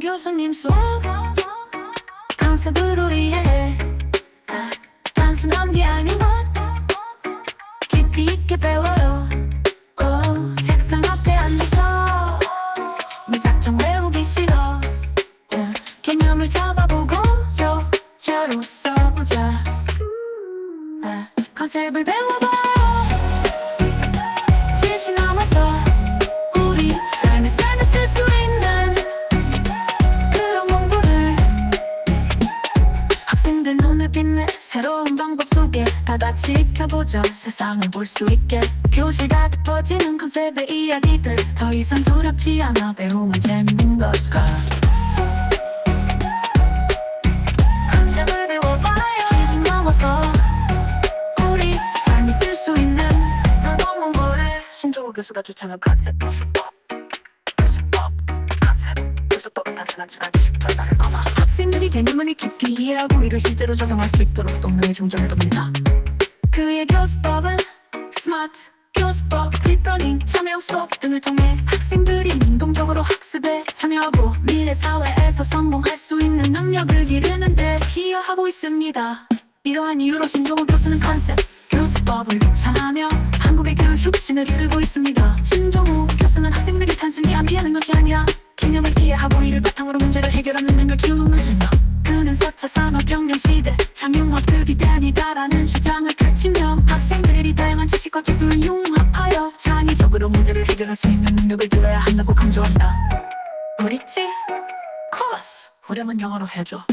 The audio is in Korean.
교수님 수업 컨셉으로 이해해. 아, 단순한 게 아닌 것. 깊이 있게 배워요. 오, 책상 앞에 앉아서 무작정 외우기 싫어. 예, 개념을 잡아보고 요요로 써보자. 아, 컨셉을 배워봐요 빛내 새로운 방법 속에 다 같이 익혀보자 세상을 볼 수 있게 교실 가득 퍼지는 컨셉의 이야기들 더 이상 두렵지 않아 배우면 재밌는 걸까 컨셉을 배워봐요 지식 넘어서 우리 삶이 쓸 수 있는 그런 공부를 신조호 교수가 추천한 컨셉 교수법 교수법 교수법은 단순한 지나치 전달을 넘어 학생들이 개념을 깊이 이해하고 이를 실제로 적용할 수 있도록 동료에 중점해둡니다 그의 교수법은 스마트 교수법, 딥러닝, 참여 수업 등을 통해 학생들이 능동적으로 학습에 참여하고 미래 사회에서 성공할 수 있는 능력을 기르는데 기여하고 있습니다. 이러한 이유로 신종호 교수는 컨셉 교수법을 추천하며 한국의 교육 혁신을 이끌고 있습니다. 신종호 교수는 학생들이 단순히 암기하는 것이 아니라 개념을 이해하고 이를 바탕으로 문제를 해결하는 능력을 키우면서며 그는 4차 산업혁명 시대 창용화그 기대아니다라는 주장을 펼치며 학생들이 다양한 지식과 기술을 융합하여 창의적으로 문제를 해결할 수 있는 능력을 들어야 한다고 강조한다. 브릿지 코러스 후렴은 영어로 해줘